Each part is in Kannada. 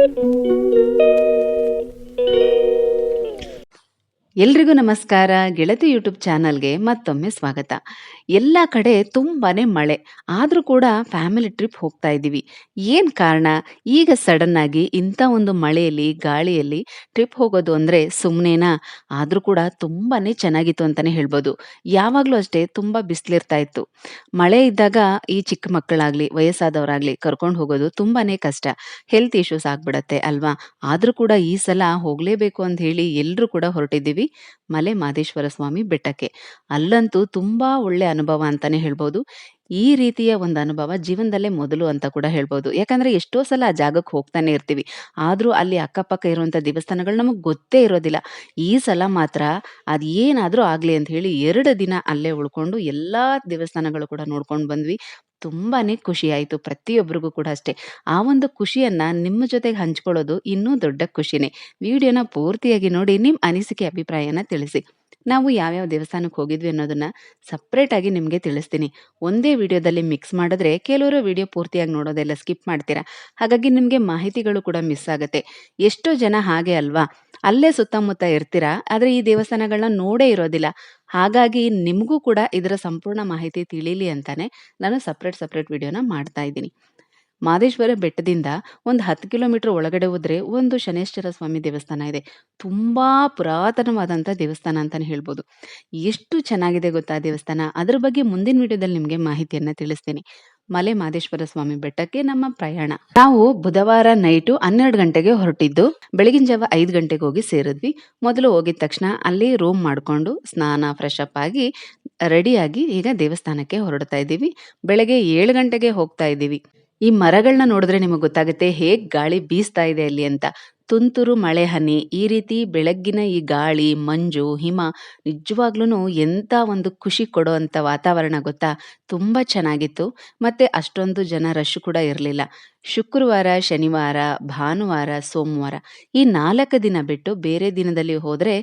thank you ಎಲ್ರಿಗೂ ನಮಸ್ಕಾರ. ಗೆಳತಿ ಯೂಟ್ಯೂಬ್ ಚಾನಲ್ಗೆ ಮತ್ತೊಮ್ಮೆ ಸ್ವಾಗತ. ಎಲ್ಲ ಕಡೆ ತುಂಬಾನೇ ಮಳೆ. ಆದರೂ ಕೂಡ ಫ್ಯಾಮಿಲಿ ಟ್ರಿಪ್ ಹೋಗ್ತಾ ಇದ್ದೀವಿ. ಏನು ಕಾರಣ? ಈಗ ಸಡನ್ ಆಗಿ ಇಂಥ ಒಂದು ಮಳೆಯಲ್ಲಿ, ಗಾಳಿಯಲ್ಲಿ ಟ್ರಿಪ್ ಹೋಗೋದು ಅಂದರೆ ಸುಮ್ಮನೆನಾ ಆದರೂ ಕೂಡ ತುಂಬಾನೇ ಚೆನ್ನಾಗಿತ್ತು ಅಂತಲೇ ಹೇಳ್ಬೋದು. ಯಾವಾಗಲೂ ಅಷ್ಟೇ ತುಂಬ ಬಿಸಿಲಿರ್ತಾ ಇತ್ತು. ಮಳೆ ಇದ್ದಾಗ ಈ ಚಿಕ್ಕ ಮಕ್ಕಳಾಗಲಿ, ವಯಸ್ಸಾದವರಾಗಲಿ ಕರ್ಕೊಂಡು ಹೋಗೋದು ತುಂಬಾನೇ ಕಷ್ಟ. ಹೆಲ್ತ್ ಇಶ್ಯೂಸ್ ಆಗ್ಬಿಡತ್ತೆ ಅಲ್ವಾ? ಆದರೂ ಕೂಡ ಈ ಸಲ ಹೋಗಲೇಬೇಕು ಅಂತ ಹೇಳಿ ಎಲ್ಲರೂ ಕೂಡ ಹೊರಟಿದ್ದೀವಿ. ಮಲೆ ಮಾದೇಶ್ವರ ಸ್ವಾಮಿ ಬೆಟ್ಟಕ್ಕೆ. ಅಲ್ಲಂತೂ ತುಂಬಾ ಒಳ್ಳೆ ಅನುಭವ ಅಂತಾನೆ ಹೇಳ್ಬೋದು. ಈ ರೀತಿಯ ಒಂದು ಅನುಭವ ಜೀವನದಲ್ಲೇ ಮೊದಲು ಅಂತ ಕೂಡ ಹೇಳ್ಬೋದು. ಯಾಕಂದ್ರೆ ಎಷ್ಟೋ ಸಲ ಆ ಜಾಗಕ್ಕೆ ಹೋಗ್ತಾನೆ ಇರ್ತೀವಿ. ಆದ್ರೂ ಅಲ್ಲಿ ಅಕ್ಕಪಕ್ಕ ಇರುವಂತ ದೇವಸ್ಥಾನಗಳು ನಮಗೆ ಗೊತ್ತೇ ಇರೋದಿಲ್ಲ. ಈ ಸಲ ಮಾತ್ರ ಅದು ಏನಾದರೂ ಆಗಲಿ ಅಂತ ಹೇಳಿ ಎರಡು ದಿನ ಅಲ್ಲೇ ಉಳ್ಕೊಂಡು ಎಲ್ಲಾ ದೇವಸ್ಥಾನಗಳು ಕೂಡ ನೋಡ್ಕೊಂಡು ಬಂದ್ವಿ. ತುಂಬಾನೇ ಖುಷಿ ಆಯಿತು. ಪ್ರತಿಯೊಬ್ಬರಿಗೂ ಕೂಡ ಅಷ್ಟೇ. ಆ ಒಂದು ಖುಷಿಯನ್ನು ನಿಮ್ಮ ಜೊತೆಗೆ ಹಂಚ್ಕೊಳ್ಳೋದು ಇನ್ನೂ ದೊಡ್ಡ ಖುಷಿನೇ. ವಿಡಿಯೋನ ಪೂರ್ತಿಯಾಗಿ ನೋಡಿ ನಿಮ್ಮ ಅನಿಸಿಕೆ, ಅಭಿಪ್ರಾಯನ ತಿಳಿಸಿ. ನಾವು ಯಾವ್ಯಾವ ದೇವಸ್ಥಾನಕ್ಕೆ ಹೋಗಿದ್ವಿ ಅನ್ನೋದನ್ನ ಸಪ್ರೇಟ್ ಆಗಿ ನಿಮಗೆ ತಿಳಿಸ್ತೀನಿ. ಒಂದೇ ವಿಡಿಯೋದಲ್ಲಿ ಮಿಕ್ಸ್ ಮಾಡಿದ್ರೆ ಕೆಲವರು ವಿಡಿಯೋ ಪೂರ್ತಿಯಾಗಿ ನೋಡೋದೆಲ್ಲ ಸ್ಕಿಪ್ ಮಾಡ್ತೀರಾ? ಹಾಗಾಗಿ ನಿಮಗೆ ಮಾಹಿತಿಗಳು ಕೂಡ ಮಿಸ್ ಆಗುತ್ತೆ. ಎಷ್ಟೋ ಜನ ಹಾಗೆ ಅಲ್ವಾ? ಅಲ್ಲೇ ಸುತ್ತಮುತ್ತ ಇರ್ತೀರಾ? ಆದರೆ ಈ ದೇವಸ್ಥಾನಗಳನ್ನ ನೋಡೇ ಇರೋದಿಲ್ಲ. ಹಾಗಾಗಿ ನಿಮಗೂ ಕೂಡ ಇದರ ಸಂಪೂರ್ಣ ಮಾಹಿತಿ ತಿಳಿಲಿ ಅಂತಾನೆ ನಾನು ಸಪ್ರೇಟ್ ಸಪ್ರೇಟ್ ವಿಡಿಯೋನ ಮಾಡ್ತಾ ಇದ್ದೀನಿ. ಮಾದೇಶ್ವರ ಬೆಟ್ಟದಿಂದ ಒಂದು ಹತ್ತು ಕಿಲೋಮೀಟರ್ ಒಳಗಡೆ ಹೋದ್ರೆ ಒಂದು ಶನೇಶ್ವರ ಸ್ವಾಮಿ ದೇವಸ್ಥಾನ ಇದೆ. ತುಂಬಾ ಪುರಾತನವಾದಂಥ ದೇವಸ್ಥಾನ ಅಂತಾನೆ ಹೇಳ್ಬೋದು. ಎಷ್ಟು ಚೆನ್ನಾಗಿದೆ ಗೊತ್ತಾ ದೇವಸ್ಥಾನ? ಅದ್ರ ಬಗ್ಗೆ ಮುಂದಿನ ವಿಡಿಯೋದಲ್ಲಿ ನಿಮಗೆ ಮಾಹಿತಿಯನ್ನ ತಿಳಿಸ್ತೀನಿ. ಮಲೆ ಮಾದೇಶ್ವರ ಸ್ವಾಮಿ ಬೆಟ್ಟಕ್ಕೆ ನಮ್ಮ ಪ್ರಯಾಣ. ನಾವು ಬುಧವಾರ ನೈಟು ಹನ್ನೆರಡು ಗಂಟೆಗೆ ಹೊರಟಿದ್ದು, ಬೆಳಗಿನ ಜಾವ ಐದು ಗಂಟೆಗೆ ಹೋಗಿ ಸೇರಿದ್ವಿ. ಮೊದಲು ಹೋಗಿದ ತಕ್ಷಣ ಅಲ್ಲಿ ರೂಮ್ ಮಾಡ್ಕೊಂಡು ಸ್ನಾನ ಫ್ರೆಶ್ ಅಪ್ ಆಗಿ ರೆಡಿಯಾಗಿ ಈಗ ದೇವಸ್ಥಾನಕ್ಕೆ ಹೊರಡ್ತಾ ಇದ್ದೀವಿ. ಬೆಳಗ್ಗೆ ಏಳು ಗಂಟೆಗೆ ಹೋಗ್ತಾ ಇದ್ದೀವಿ. ಈ ಮರಗಳನ್ನ ನೋಡಿದ್ರೆ ನಿಮಗೆ ಗೊತ್ತಾಗುತ್ತೆ, ಹೇಗ್ ಗಾಳಿ ಬೀಸ್ತಾ ಇದೆ ಅಲ್ಲಿ ಅಂತ. ತುಂತುರು ಮಳೆ ಹನಿ, ಈ ರೀತಿ ಬೆಳಗ್ಗಿನ ಈ ಗಾಳಿ, ಮಂಜು, ಹಿಮ ನಿಜವಾಗ್ಲೂ ಎಂಥ ಒಂದು ಖುಷಿ ಕೊಡೋ ಅಂತ ವಾತಾವರಣ ಗೊತ್ತಾ? ತುಂಬ ಚೆನ್ನಾಗಿತ್ತು. ಮತ್ತೆ ಅಷ್ಟೊಂದು ಜನ ರಶ್ ಕೂಡ ಇರಲಿಲ್ಲ. ಶುಕ್ರವಾರ, ಶನಿವಾರ, ಭಾನುವಾರ, ಸೋಮವಾರ ಈ ನಾಲ್ಕು ದಿನ ಬಿಟ್ಟು ಬೇರೆ ದಿನದಲ್ಲಿ ಹೋದ್ರೆ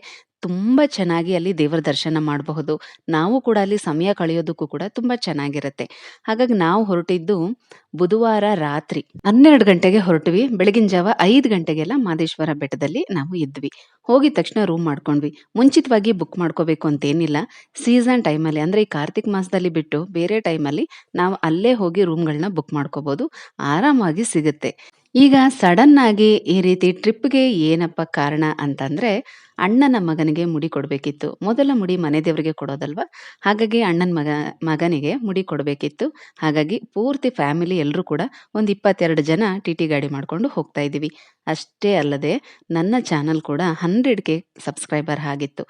ತುಂಬಾ ಚೆನ್ನಾಗಿ ಅಲ್ಲಿ ದೇವರ ದರ್ಶನ ಮಾಡಬಹುದು. ನಾವು ಕೂಡ ಅಲ್ಲಿ ಸಮಯ ಕಳೆಯೋದಕ್ಕೂ ಕೂಡ ತುಂಬ ಚೆನ್ನಾಗಿರುತ್ತೆ. ಹಾಗಾಗಿ ನಾವು ಹೊರಟಿದ್ದು ಬುಧವಾರ ರಾತ್ರಿ ಹನ್ನೆರಡು ಗಂಟೆಗೆ ಹೊರಟಿವಿ. ಬೆಳಗಿನ ಜಾವ ಐದು ಗಂಟೆಗೆಲ್ಲ ಮಾದೇಶ್ವರ ಬೆಟ್ಟದಲ್ಲಿ ನಾವು ಇದ್ವಿ. ಹೋಗಿದ ತಕ್ಷಣ ರೂಮ್ ಮಾಡ್ಕೊಂಡ್ವಿ. ಮುಂಚಿತವಾಗಿ ಬುಕ್ ಮಾಡ್ಕೋಬೇಕು ಅಂತೇನಿಲ್ಲ. ಸೀಸನ್ ಟೈಮಲ್ಲಿ ಅಂದ್ರೆ ಈ ಕಾರ್ತಿಕ್ ಮಾಸದಲ್ಲಿ ಬಿಟ್ಟು ಬೇರೆ ಟೈಮಲ್ಲಿ ನಾವು ಅಲ್ಲೇ ಹೋಗಿ ರೂಮ್ಗಳನ್ನ ಬುಕ್ ಮಾಡ್ಕೋಬಹುದು. ಆರಾಮಾಗಿ ಸಿಗುತ್ತೆ. ಈಗ ಸಡನ್ ಆಗಿ ಈ ರೀತಿ ಟ್ರಿಪ್ಗೆ ಏನಪ್ಪ ಕಾರಣ ಅಂತಂದ್ರೆ ಅಣ್ಣನ ಮಗನಿಗೆ ಮುಡಿ ಕೊಡಬೇಕಿತ್ತು. ಮೊದಲ ಮುಡಿ ಮನೆ ದೇವರಿಗೆ ಕೊಡೋದಲ್ವಾ? ಹಾಗಾಗಿ ಅಣ್ಣನ ಮಗ, ಮಗನಿಗೆ ಮುಡಿ ಕೊಡಬೇಕಿತ್ತು. ಹಾಗಾಗಿ ಪೂರ್ತಿ ಫ್ಯಾಮಿಲಿ ಎಲ್ಲರೂ ಕೂಡ ಒಂದು ಇಪ್ಪತ್ತೆರಡು ಜನ ಟಿ ಟಿ ಗಾಡಿ ಮಾಡ್ಕೊಂಡು ಹೋಗ್ತಾ ಇದ್ದೀವಿ. ಅಷ್ಟೇ ಅಲ್ಲದೆ ನನ್ನ ಚಾನಲ್ ಕೂಡ ಹಂಡ್ರೆಡ್ ಕೆ ಸಬ್ಸ್ಕ್ರೈಬರ್ ಆಗಿತ್ತು.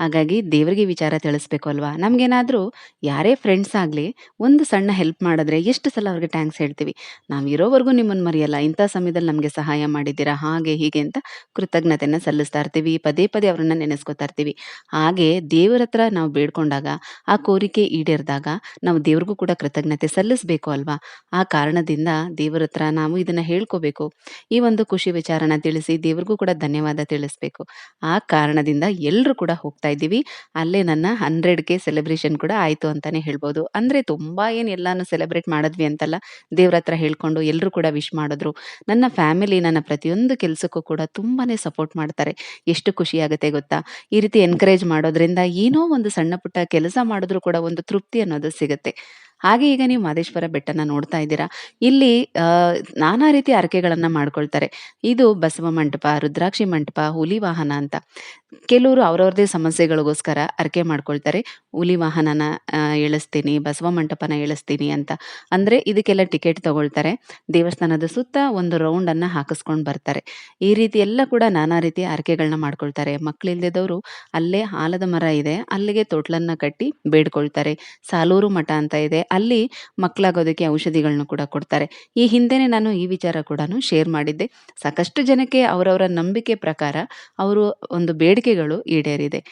ಹಾಗಾಗಿ ದೇವರಿಗೆ ವಿಚಾರ ತಿಳಿಸ್ಬೇಕು ಅಲ್ವಾ? ನಮಗೇನಾದರೂ ಯಾರೇ ಫ್ರೆಂಡ್ಸ್ ಆಗಲಿ ಒಂದು ಸಣ್ಣ ಹೆಲ್ಪ್ ಮಾಡಿದ್ರೆ ಎಷ್ಟು ಸಲ ಅವ್ರಿಗೆ ಟ್ಯಾಂಕ್ಸ್ ಹೇಳ್ತೀವಿ. ನಾವು ಇರೋವರೆಗೂ ನಿಮ್ಮನ್ನು ಮರೆಯಲ್ಲ, ಇಂಥ ಸಮಯದಲ್ಲಿ ನಮಗೆ ಸಹಾಯ ಮಾಡಿದ್ದೀರಾ, ಹಾಗೆ ಹೀಗೆ ಅಂತ ಕೃತಜ್ಞತೆಯನ್ನು ಸಲ್ಲಿಸ್ತಾ ಇರ್ತೀವಿ, ಪದೇ ಪದೇ ಅವರನ್ನು ನೆನೆಸ್ಕೊತಾ ಇರ್ತೀವಿ. ಹಾಗೆ ದೇವರ ಹತ್ರ ನಾವು ಬೇಡ್ಕೊಂಡಾಗ, ಆ ಕೋರಿಕೆ ಈಡೇರಿದಾಗ ನಾವು ದೇವ್ರಿಗೂ ಕೂಡ ಕೃತಜ್ಞತೆ ಸಲ್ಲಿಸಬೇಕು ಅಲ್ವಾ? ಆ ಕಾರಣದಿಂದ ದೇವರ ಹತ್ರ ನಾವು ಇದನ್ನು ಹೇಳ್ಕೋಬೇಕು. ಈ ಒಂದು ಖುಷಿ ವಿಚಾರನ ತಿಳಿಸಿ ದೇವ್ರಿಗೂ ಕೂಡ ಧನ್ಯವಾದ ತಿಳಿಸ್ಬೇಕು. ಆ ಕಾರಣದಿಂದ ಎಲ್ಲರೂ ಕೂಡ ಹೋಗ್ತಾ ಇದ್ದೀವಿ. ಅಲ್ಲೇ ನನ್ನ ಹಂಡ್ರೆಡ್ ಕೆ ಸೆಲೆಬ್ರೇಷನ್ ಕೂಡ ಆಯ್ತು ಅಂತಾನೆ ಹೇಳ್ಬೋದು. ಅಂದ್ರೆ ತುಂಬಾ ಏನು ಎಲ್ಲಾನು ಸೆಲೆಬ್ರೇಟ್ ಮಾಡಿದ್ವಿ ಅಂತಲ್ಲ, ದೇವ್ರ ಹತ್ರ ಹೇಳ್ಕೊಂಡು ಎಲ್ಲರೂ ಕೂಡ ವಿಶ್ ಮಾಡಿದ್ರು. ನನ್ನ ಫ್ಯಾಮಿಲಿ ನನ್ನ ಪ್ರತಿಯೊಂದು ಕೆಲಸಕ್ಕೂ ಕೂಡ ತುಂಬಾನೇ ಸಪೋರ್ಟ್ ಮಾಡ್ತಾರೆ. ಎಷ್ಟು ಖುಷಿ ಆಗುತ್ತೆ ಗೊತ್ತಾ? ಈ ರೀತಿ ಎನ್ಕರೇಜ್ ಮಾಡೋದ್ರಿಂದ ಏನೋ ಒಂದು ಸಣ್ಣ ಪುಟ್ಟ ಕೆಲಸ ಮಾಡಿದ್ರು ಕೂಡ ಒಂದು ತೃಪ್ತಿ ಅನ್ನೋದು ಸಿಗುತ್ತೆ. ಹಾಗೆ ಈಗ ನೀವು ಮಾದೇಶ್ವರ ಬೆಟ್ಟನ ನೋಡ್ತಾ ಇದ್ದೀರಾ. ಇಲ್ಲಿ ನಾನಾ ರೀತಿಯ ಹರಕೆಗಳನ್ನ ಮಾಡ್ಕೊಳ್ತಾರೆ. ಇದು ಬಸವ ಮಂಟಪ, ರುದ್ರಾಕ್ಷಿ ಮಂಟಪ, ಹುಲಿ ವಾಹನ ಅಂತ. ಕೆಲವರು ಅವ್ರವ್ರದೇ ಸಮಸ್ಯೆಗಳಿಗೋಸ್ಕರ ಅರಕೆ ಮಾಡ್ಕೊಳ್ತಾರೆ. ಹುಲಿ ವಾಹನನ ಎಳಿಸ್ತೀನಿ, ಬಸವ ಮಂಟಪನ ಎಳಿಸ್ತೀನಿ ಅಂತ. ಅಂದ್ರೆ ಇದಕ್ಕೆಲ್ಲ ಟಿಕೆಟ್ ತಗೊಳ್ತಾರೆ. ದೇವಸ್ಥಾನದ ಸುತ್ತ ಒಂದು ರೌಂಡ್ ಅನ್ನ ಹಾಕಿಸ್ಕೊಂಡು ಬರ್ತಾರೆ. ಈ ರೀತಿ ಎಲ್ಲ ಕೂಡ ನಾನಾ ರೀತಿಯ ಹರಕೆಗಳನ್ನ ಮಾಡ್ಕೊಳ್ತಾರೆ. ಮಕ್ಕಳಿಲ್ದವರು ಅಲ್ಲೇ ಆಲದ ಮರ ಇದೆ. ಅಲ್ಲಿಗೆ ತೊಟ್ಲನ್ನ ಕಟ್ಟಿ ಬೇಡ್ಕೊಳ್ತಾರೆ. ಸಾಲೂರು ಮಠ ಅಂತ ಇದೆ. ಅಲ್ಲಿ ಮಕ್ಕಳಾಗೋದಕ್ಕೆ ಔಷಧಿಗಳನ್ನು ಕೂಡ ಕೊಡ್ತಾರೆ. ಈ ಹಿಂದೆನೆ ನಾನು ಈ ವಿಚಾರ ಕೂಡ ಶೇರ್ ಮಾಡಿದ್ದೆ. ಸಾಕಷ್ಟು ಜನಕ್ಕೆ ಅವರವರ ನಂಬಿಕೆ ಪ್ರಕಾರ ಅವರು ಒಂದು ಬೇಡಿಕೆಗಳು ಈಡೇರಿದೆ.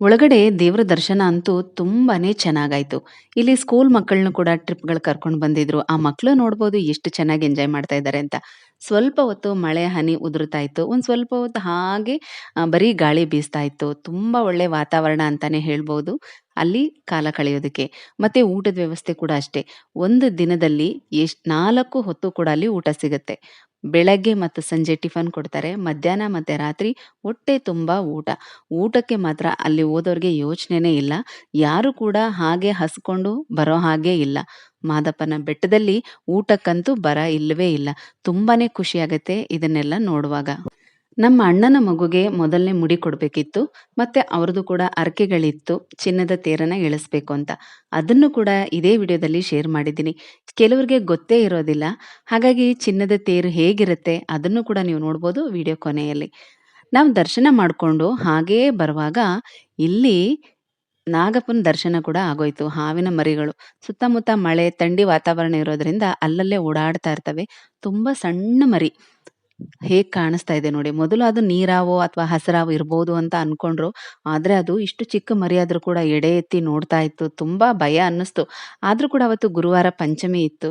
ಒಳಗಡೆ ದೇವರ ದರ್ಶನ ಅಂತೂ ತುಂಬಾನೇ ಚೆನ್ನಾಗಾಯ್ತು. ಇಲ್ಲಿ ಸ್ಕೂಲ್ ಮಕ್ಕಳನ್ನು ಕೂಡ ಟ್ರಿಪ್ಗಳು ಕರ್ಕೊಂಡು ಬಂದಿದ್ರು. ಆ ಮಕ್ಕಳು ನೋಡ್ಬೋದು ಎಷ್ಟು ಚೆನ್ನಾಗಿ ಎಂಜಾಯ್ ಮಾಡ್ತಾ ಇದ್ದಾರೆ ಅಂತ. ಸ್ವಲ್ಪ ಹೊತ್ತು ಮಳೆ, ಹನಿ ಉದುರುತ್ತಾ ಇತ್ತು. ಒಂದು ಸ್ವಲ್ಪ ಹೊತ್ತು ಹಾಗೆ ಬರೀ ಗಾಳಿ ಬೀಸ್ತಾ ಇತ್ತು. ತುಂಬಾ ಒಳ್ಳೆ ವಾತಾವರಣ ಅಂತಾನೆ ಹೇಳ್ಬೋದು. ಅಲ್ಲಿ ಕಾಲ ಕಳೆಯೋದಕ್ಕೆ. ಮತ್ತೆ ಊಟದ ವ್ಯವಸ್ಥೆ ಕೂಡ ಅಷ್ಟೇ. ಒಂದು ದಿನದಲ್ಲಿ ಎಷ್ಟ್ ನಾಲ್ಕು ಹೊತ್ತು ಕೂಡ ಅಲ್ಲಿ ಊಟ ಸಿಗುತ್ತೆ. ಬೆಳಗ್ಗೆ ಮತ್ತು ಸಂಜೆ ಟಿಫನ್ ಕೊಡ್ತಾರೆ. ಮಧ್ಯಾಹ್ನ ಮತ್ತು ರಾತ್ರಿ ಹೊಟ್ಟೆ ತುಂಬ ಊಟ. ಊಟಕ್ಕೆ ಮಾತ್ರ ಅಲ್ಲಿ ಹೋದವ್ರಿಗೆ ಯೋಚನೆನೇ ಇಲ್ಲ. ಯಾರು ಕೂಡ ಹಾಗೆ ಹಸ್ಕೊಂಡು ಬರೋ ಹಾಗೆ ಇಲ್ಲ. ಮಾದಪ್ಪನ ಬೆಟ್ಟದಲ್ಲಿ ಊಟಕ್ಕಂತೂ ಬರ ಇಲ್ಲವೇ ಇಲ್ಲ. ತುಂಬಾ ಖುಷಿಯಾಗತ್ತೆ ಇದನ್ನೆಲ್ಲ ನೋಡುವಾಗ. ನಮ್ಮ ಅಣ್ಣನ ಮಗುಗೆ ಮೊದಲನೇ ಮುಡಿ ಕೊಡಬೇಕಿತ್ತು, ಮತ್ತೆ ಅವ್ರದ್ದು ಕೂಡ ಅರ್ಕೆಗಳಿತ್ತು, ಚಿನ್ನದ ತೇರನ್ನ ಇಳಿಸ್ಬೇಕು ಅಂತ. ಅದನ್ನು ಕೂಡ ಇದೇ ವಿಡಿಯೋದಲ್ಲಿ ಶೇರ್ ಮಾಡಿದ್ದೀನಿ. ಕೆಲವರಿಗೆ ಗೊತ್ತೇ ಇರೋದಿಲ್ಲ, ಹಾಗಾಗಿ ಚಿನ್ನದ ತೇರು ಹೇಗಿರುತ್ತೆ ಅದನ್ನು ಕೂಡ ನೀವು ನೋಡ್ಬೋದು ವಿಡಿಯೋ ಕೊನೆಯಲ್ಲಿ. ನಾವು ದರ್ಶನ ಮಾಡಿಕೊಂಡು ಹಾಗೇ ಬರುವಾಗ ಇಲ್ಲಿ ನಾಗಪ್ಪನ ದರ್ಶನ ಕೂಡ ಆಗೋಯ್ತು, ಹಾವಿನ ಮರಿಗಳು. ಸುತ್ತಮುತ್ತ ಮಳೆ, ಥಂಡಿ ವಾತಾವರಣ ಇರೋದ್ರಿಂದ ಅಲ್ಲಲ್ಲೇ ಓಡಾಡ್ತಾ ಇರ್ತವೆ. ತುಂಬಾ ಸಣ್ಣ ಮರಿ. ಹೇಗ್ ಕಾಣಿಸ್ತಾ ಇದೆ ನೋಡಿ. ಮೊದಲು ಅದು ನೀರಾವೋ ಅಥವಾ ಹಸಿರಾವೋ ಇರ್ಬೋದು ಅಂತ ಅನ್ಕೊಂಡ್ರು. ಆದ್ರೆ ಅದು ಇಷ್ಟು ಚಿಕ್ಕ ಮರಿ ಕೂಡ ಎಡೆ ಎತ್ತಿ ನೋಡ್ತಾ ಇತ್ತು. ತುಂಬಾ ಭಯ ಅನ್ನಿಸ್ತು. ಆದ್ರೂ ಕೂಡ ಅವತ್ತು ಗುರುವಾರ ಪಂಚಮಿ ಇತ್ತು.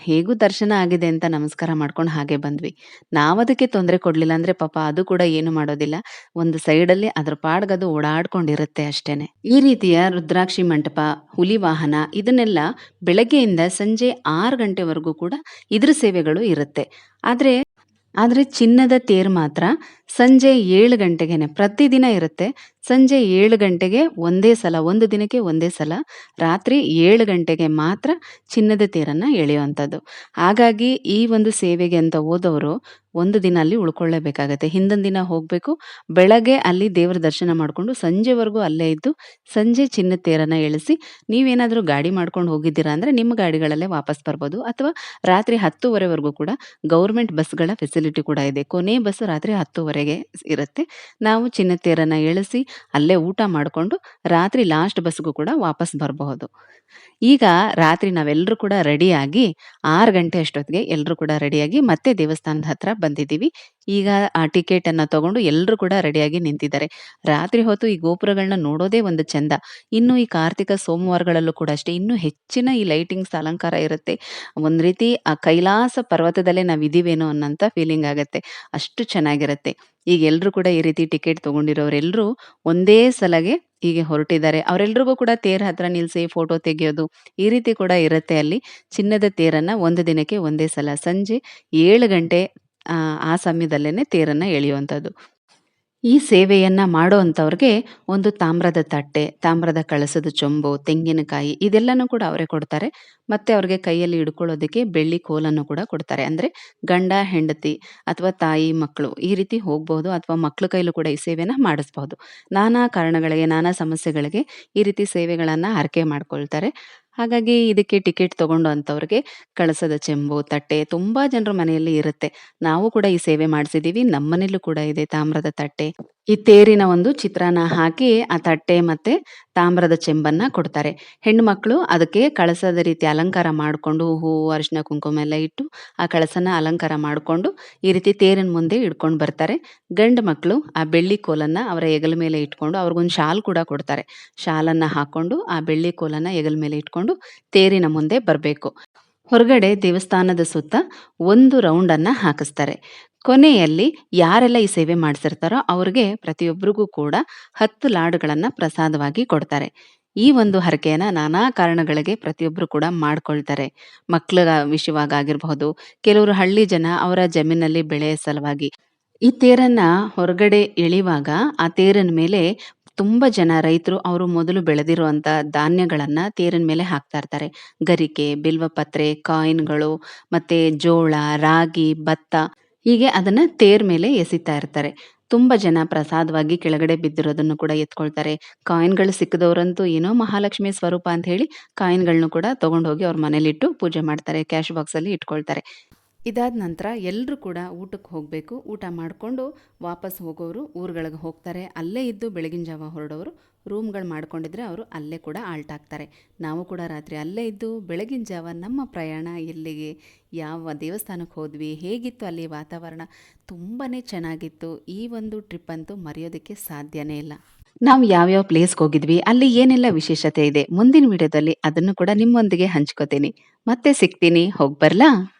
ಹೇಗೂ ದರ್ಶನ ಆಗಿದೆ ಅಂತ ನಮಸ್ಕಾರ ಮಾಡ್ಕೊಂಡು ಹಾಗೆ ಬಂದ್ವಿ. ನಾವದಕ್ಕೆ ತೊಂದರೆ ಕೊಡ್ಲಿಲ್ಲ ಅಂದ್ರೆ ಪಾಪ ಅದು ಕೂಡ ಏನು ಮಾಡೋದಿಲ್ಲ. ಒಂದು ಸೈಡಲ್ಲಿ ಅದ್ರ ಪಾಡ್ಗದು ಓಡಾಡ್ಕೊಂಡಿರುತ್ತೆ ಅಷ್ಟೇನೆ. ಈ ರೀತಿಯ ರುದ್ರಾಕ್ಷಿ ಮಂಟಪ, ಹುಲಿ ವಾಹನ ಇದನ್ನೆಲ್ಲ ಬೆಳಗ್ಗೆಯಿಂದ ಸಂಜೆ ಆರು ಗಂಟೆವರೆಗೂ ಕೂಡ ಇದ್ರ ಸೇವೆಗಳು ಇರುತ್ತೆ. ಆದ್ರೆ ಆದ್ರೆ ಚಿನ್ನದ ತೇರು ಮಾತ್ರ ಸಂಜೆ ಏಳು ಗಂಟೆಗೆನೆ ಪ್ರತಿದಿನ ಇರುತ್ತೆ. ಸಂಜೆ ಏಳು ಗಂಟೆಗೆ ಒಂದೇ ಸಲ, ಒಂದು ದಿನಕ್ಕೆ ಒಂದೇ ಸಲ, ರಾತ್ರಿ ಏಳು ಗಂಟೆಗೆ ಮಾತ್ರ ಚಿನ್ನದ ತೇರನ್ನ ಎಳೆಯುವಂಥದ್ದು. ಹಾಗಾಗಿ ಈ ಒಂದು ಸೇವೆಗೆ ಅಂತ ಹೋದವರು ಒಂದು ದಿನ ಅಲ್ಲಿ ಉಳ್ಕೊಳ್ಳೇಬೇಕಾಗತ್ತೆ. ಹಿಂದಿನ ದಿನ ಹೋಗಬೇಕು, ಬೆಳಗ್ಗೆ ಅಲ್ಲಿ ದೇವರ ದರ್ಶನ ಮಾಡಿಕೊಂಡು ಸಂಜೆವರೆಗೂ ಅಲ್ಲೇ ಇದ್ದು ಸಂಜೆ ಚಿನ್ನದ ತೇರನ್ನು ಎಳಿಸಿ ನೀವೇನಾದರೂ ಗಾಡಿ ಮಾಡ್ಕೊಂಡು ಹೋಗಿದ್ದೀರಾ ಅಂದರೆ ನಿಮ್ಮ ಗಾಡಿಗಳಲ್ಲೇ ವಾಪಸ್ ಬರ್ಬೋದು. ಅಥವಾ ರಾತ್ರಿ ಹತ್ತುವರೆವರೆಗೂ ಕೂಡ ಗೌರ್ಮೆಂಟ್ ಬಸ್ಗಳ ಫೆಸಿಲಿಟಿ ಕೂಡ ಇದೆ. ಕೊನೆ ಬಸ್ ರಾತ್ರಿ ಹತ್ತುವರೆಗೆ ಇರುತ್ತೆ. ನಾವು ಚಿನ್ನ ತೇರನ್ನು ಎಳಿಸಿ ಅಲ್ಲೇ ಊಟ ಮಾಡಿಕೊಂಡು ರಾತ್ರಿ ಲಾಸ್ಟ್ ಬಸ್ಗೂ ಕೂಡ ವಾಪಸ್ ಬರಬಹುದು. ಈಗ ರಾತ್ರಿ ನಾವೆಲ್ಲರೂ ಕೂಡ ರೆಡಿಯಾಗಿ ಆರು ಗಂಟೆ ಅಷ್ಟೊತ್ತಿಗೆ ಎಲ್ಲರೂ ಕೂಡ ರೆಡಿಯಾಗಿ ಮತ್ತೆ ದೇವಸ್ಥಾನದ ಹತ್ರ ಬಂದಿದ್ದೀವಿ. ಈಗ ಆ ಟಿಕೆಟ್ ಅನ್ನ ತಗೊಂಡು ಎಲ್ಲರೂ ಕೂಡ ರೆಡಿಯಾಗಿ ನಿಂತಿದ್ದಾರೆ. ರಾತ್ರಿ ಹೊತ್ತು ಈ ಗೋಪುರಗಳನ್ನ ನೋಡೋದೇ ಒಂದು ಚಂದ. ಇನ್ನು ಈ ಕಾರ್ತಿಕ ಸೋಮವಾರಗಳಲ್ಲೂ ಕೂಡ ಅಷ್ಟೇ, ಇನ್ನೂ ಹೆಚ್ಚಿನ ಈ ಲೈಟಿಂಗ್ಸ್ ಅಲಂಕಾರ ಇರುತ್ತೆ. ಒಂದ್ ರೀತಿ ಆ ಕೈಲಾಸ ಪರ್ವತದಲ್ಲೇ ನಾವ್ ಇದ್ದೀವೇನೋ ಅನ್ನೋಂಥ ಫೀಲಿಂಗ್ ಆಗುತ್ತೆ. ಅಷ್ಟು ಚೆನ್ನಾಗಿರುತ್ತೆ. ಈಗ ಎಲ್ಲರೂ ಕೂಡ ಈ ರೀತಿ ಟಿಕೆಟ್ ತಗೊಂಡಿರೋರೆಲ್ಲರೂ ಒಂದೇ ಸಲಗೆ ಹೀಗೆ ಹೊರಟಿದ್ದಾರೆ. ಅವರೆಲ್ರಿಗೂ ಕೂಡ ತೇರ್ ಹತ್ರ ನಿಲ್ಲಿಸಿ ಫೋಟೋ ತೆಗೆಯೋದು ಈ ರೀತಿ ಕೂಡ ಇರುತ್ತೆ ಅಲ್ಲಿ. ಚಿನ್ನದ ತೇರನ್ನ ಒಂದು ದಿನಕ್ಕೆ ಒಂದೇ ಸಲ ಸಂಜೆ ಏಳು ಗಂಟೆ, ಆ ಸಮಯದಲ್ಲೇ ತೇರನ್ನು ತೇರನ್ನ ಎಳೆಯುವಂಥದ್ದು. ಈ ಸೇವೆಯನ್ನು ಮಾಡೋ ಅಂಥವ್ರಿಗೆ ಒಂದು ತಾಮ್ರದ ತಟ್ಟೆ, ತಾಮ್ರದ ಕಳಸದ ಚೊಂಬು, ತೆಂಗಿನಕಾಯಿ ಇದೆಲ್ಲನೂ ಕೂಡ ಅವರೇ ಕೊಡ್ತಾರೆ. ಮತ್ತೆ ಅವ್ರಿಗೆ ಕೈಯಲ್ಲಿ ಹಿಡ್ಕೊಳ್ಳೋದಕ್ಕೆ ಬೆಳ್ಳಿ ಕೋಲನ್ನು ಕೂಡ ಕೊಡ್ತಾರೆ. ಅಂದ್ರೆ ಗಂಡ, ಹೆಂಡತಿ ಅಥವಾ ತಾಯಿ ಮಕ್ಕಳು ಈ ರೀತಿ ಹೋಗ್ಬೋದು ಅಥವಾ ಮಕ್ಕಳ ಕೈಲೂ ಕೂಡ ಈ ಸೇವೆನ ಮಾಡಿಸ್ಬಹುದು ನಾನಾ ಕಾರಣಗಳಿಗೆ, ನಾನಾ ಸಮಸ್ಯೆಗಳಿಗೆ ಈ ರೀತಿ ಸೇವೆಗಳನ್ನ ಆರಕೆ ಮಾಡ್ಕೊಳ್ತಾರೆ. ಹಾಗಾಗಿ ಇದಕ್ಕೆ ಟಿಕೆಟ್ ತಗೊಂಡು ಅಂತವ್ರಿಗೆ ಕಳಸದ ಚೆಂಬು, ತಟ್ಟೆ ತುಂಬಾ ಜನರ ಮನೆಯಲ್ಲಿ ಇರುತ್ತೆ. ನಾವು ಕೂಡ ಈ ಸೇವೆ ಮಾಡಿಸಿದೀವಿ ನಮ್ಮನೇಲೂ ಕೂಡ ಇದೆ ತಾಮ್ರದ ತಟ್ಟೆ. ಈ ತೇರಿನ ಒಂದು ಚಿತ್ರನ ಹಾಕಿ ಆ ತಟ್ಟೆ ಮತ್ತೆ ತಾಮ್ರದ ಚೆಂಬನ್ನ ಕೊಡ್ತಾರೆ. ಹೆಣ್ಣು ಮಕ್ಕಳು ಅದಕ್ಕೆ ಕಳಸದ ರೀತಿ ಅಲಂಕಾರ ಮಾಡಿಕೊಂಡು ಹೂವು ಅರಿಶಿನ ಕುಂಕುಮ ಎಲ್ಲ ಇಟ್ಟು ಆ ಕಳಸನ ಅಲಂಕಾರ ಮಾಡಿಕೊಂಡು ಈ ರೀತಿ ತೇರಿನ ಮುಂದೆ ಇಟ್ಕೊಂಡು ಬರ್ತಾರೆ. ಗಂಡು ಮಕ್ಕಳು ಆ ಬೆಳ್ಳಿ ಕೋಲನ್ನ ಅವರ ಹೆಗಲ ಮೇಲೆ ಇಟ್ಕೊಂಡು ಅವ್ರಿಗೊಂದು ಶಾಲ್ ಕೂಡ ಕೊಡ್ತಾರೆ. ಶಾಲನ್ನ ಹಾಕೊಂಡು ಆ ಬೆಳ್ಳಿ ಕೋಲನ್ನ ಹೆಗಲ ಮೇಲೆ ಇಟ್ಕೊಂಡು ತೇರಿನ ಮುಂದೆ ಬರಬೇಕು. ಹೊರಗಡೆ ದೇವಸ್ಥಾನದ ಸುತ್ತ ಒಂದು ರೌಂಡನ್ನು ಹಾಕಿಸ್ತಾರೆ. ಕೊನೆಯಲ್ಲಿ ಯಾರೆಲ್ಲ ಈ ಸೇವೆ ಮಾಡಿಸಿರ್ತಾರೋ ಅವ್ರಿಗೆ ಪ್ರತಿಯೊಬ್ಬರಿಗೂ ಕೂಡ ಹತ್ತು ಲಾಡುಗಳನ್ನು ಪ್ರಸಾದವಾಗಿ ಕೊಡ್ತಾರೆ. ಈ ಒಂದು ಹರಕೆಯನ್ನ ನಾನಾ ಕಾರಣಗಳಿಗೆ ಪ್ರತಿಯೊಬ್ಬರು ಕೂಡ ಮಾಡ್ಕೊಳ್ತಾರೆ. ಮಕ್ಕಳ ವಿಷಯವಾಗಿರಬಹುದು ಕೆಲವರು ಹಳ್ಳಿ ಜನ ಅವರ ಜಮೀನಲ್ಲಿ ಬೆಳೆಯ ಸಲುವಾಗಿ. ಈ ತೇರನ್ನ ಹೊರಗಡೆ ಎಳಿವಾಗ ಆ ತೇರಿನ ಮೇಲೆ ತುಂಬ ಜನ ರೈತರು ಅವರು ಮೊದಲು ಬೆಳೆದಿರುವಂಥ ಧಾನ್ಯಗಳನ್ನ ತೇರಿನ ಮೇಲೆ ಹಾಕ್ತಾ ಇರ್ತಾರೆ. ಗರಿಕೆ, ಬಿಲ್ವಪತ್ರೆ, ಕಾಯಿನ್ಗಳು, ಮತ್ತೆ ಜೋಳ, ರಾಗಿ, ಭತ್ತ. ಹೀಗೆ ಅದನ್ನ ತೇರ್ ಮೇಲೆ ಎಸಿತಾ ಇರ್ತಾರೆ. ತುಂಬಾ ಜನ ಪ್ರಸಾದವಾಗಿ ಕೆಳಗಡೆ ಬಿದ್ದಿರೋದನ್ನು ಕೂಡ ಎತ್ಕೊಳ್ತಾರೆ. ಕಾಯಿನ್ಗಳು ಸಿಕ್ಕಿದವರಂತೂ ಏನೋ ಮಹಾಲಕ್ಷ್ಮಿ ಸ್ವರೂಪ ಅಂತ ಹೇಳಿ ಕಾಯಿನ್ಗಳನ್ನು ಕೂಡ ತಗೊಂಡೋಗಿ ಅವ್ರ ಮನೇಲಿಟ್ಟು ಪೂಜೆ ಮಾಡ್ತಾರೆ, ಕ್ಯಾಶ್ ಬಾಕ್ಸ್ ಅಲ್ಲಿ ಇಟ್ಕೊಳ್ತಾರೆ. ಇದಾದ ನಂತರ ಎಲ್ಲರೂ ಕೂಡ ಊಟಕ್ಕೆ ಹೋಗಬೇಕು. ಊಟ ಮಾಡಿಕೊಂಡು ವಾಪಸ್ ಹೋಗೋರು ಊರುಗಳಿಗೆ ಹೋಗ್ತಾರೆ. ಅಲ್ಲೇ ಇದ್ದು ಬೆಳಗಿನ ಜಾವ ಹೊರಡೋರು ರೂಮ್ಗಳು ಮಾಡ್ಕೊಂಡಿದ್ರೆ ಅವರು ಅಲ್ಲೇ ಕೂಡ ಆಲ್ಟ್ ಆಗ್ತಾರೆ ನಾವು ಕೂಡ ರಾತ್ರಿ ಅಲ್ಲೇ ಇದ್ದು ಬೆಳಗಿನ ಜಾವ ನಮ್ಮ ಪ್ರಯಾಣ ಎಲ್ಲಿಗೆ, ಯಾವ ದೇವಸ್ಥಾನಕ್ಕೆ ಹೋದ್ವಿ, ಹೇಗಿತ್ತು ಅಲ್ಲಿ ವಾತಾವರಣ ತುಂಬಾ ಚೆನ್ನಾಗಿತ್ತು. ಈ ಒಂದು ಟ್ರಿಪ್ ಅಂತೂ ಮರೆಯೋದಕ್ಕೆ ಸಾಧ್ಯನೇ ಇಲ್ಲ. ನಾವು ಯಾವ್ಯಾವ ಪ್ಲೇಸ್ಗೆ ಹೋಗಿದ್ವಿ, ಅಲ್ಲಿ ಏನೆಲ್ಲ ವಿಶೇಷತೆ ಇದೆ, ಮುಂದಿನ ವಿಡಿಯೋದಲ್ಲಿ ಅದನ್ನು ಕೂಡ ನಿಮ್ಮೊಂದಿಗೆ ಹಂಚ್ಕೋತೀನಿ. ಮತ್ತೆ ಸಿಗ್ತೀನಿ, ಹೋಗಿ ಬರ್ಲಾ?